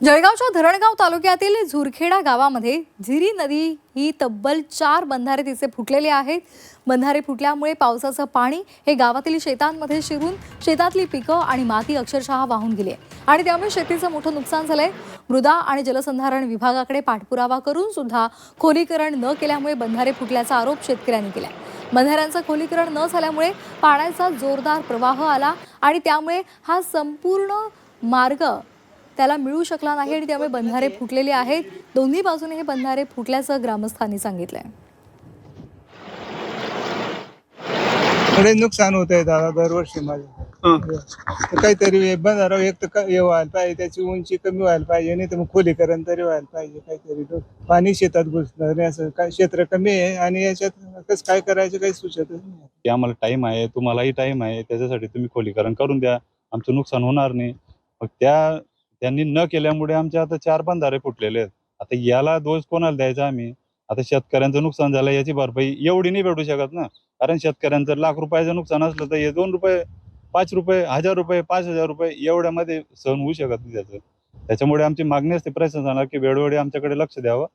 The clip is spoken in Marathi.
जळगावच्या धरणगाव तालुक्यातील झुरखेडा गावामध्ये झिरी नदी ही तब्बल चार बंधारे तिचे फुटलेले आहेत. बंधारे फुटल्यामुळे पावसाचं पाणी हे गावातील शेतांमध्ये शिरून शेतातली पिकं आणि माती अक्षरशः वाहून गेली आहे. आणि त्यामुळे शेतीचं मोठं नुकसान झालंय. मृदा आणि जलसंधारण विभागाकडे पाठपुरावा करून सुद्धा खोलीकरण न केल्यामुळे बंधारे फुटल्याचा आरोप शेतकऱ्यांनी केलाय. बंधाऱ्यांचं खोलीकरण न झाल्यामुळे पाण्याचा जोरदार प्रवाह आला आणि त्यामुळे हा संपूर्ण मार्ग त्याला मिळू शकला नाही आणि त्यामुळे बंधारे फुटलेले आहेत. दोन्ही बाजूने हे बंधारे फुटल्याचं ग्रामस्थांनी सांगितलंय. थोडे नुकसान होत आहे दादा दरवर्षी माझे. तर काहीतरी हे बंधारा एक तर हे व्हायला पाहिजे त्याची उंची कमी व्हायला पाहिजे नाही तर मग खोलीकरण तरी व्हायला पाहिजे काहीतरी पाणी शेतात घुसणार नाही असं काय क्षेत्र कमी आहे आणि याच्यात कसं काय करायचं काही सुचतच नाही. आम्हाला टाइम आहे तुम्हालाही टाइम आहे त्याच्यासाठी तुम्ही खोलीकरण करून द्या आमचं नुकसान होणार नाही. मग त्या त्यांनी न केल्यामुळे आमचे आता चार बंधारे फुटलेले आहेत. आता याला दोष कोणाला द्यायचा आम्ही? आता शेतकऱ्यांचं नुकसान झालं याची भरपाई एवढी नाही भेटू शकत ना. कारण शेतकऱ्यांचं लाख रुपयाचं नुकसान असलं तर हे दोन रुपये पाच रुपये हजार रुपये पाच हजार रुपये एवढ्यामध्ये सहन होऊ शकत नाही त्याचं. त्याच्यामुळे आमची मागणी असते प्रशासनाला की वेळोवेळी आमच्याकडे लक्ष द्यावं.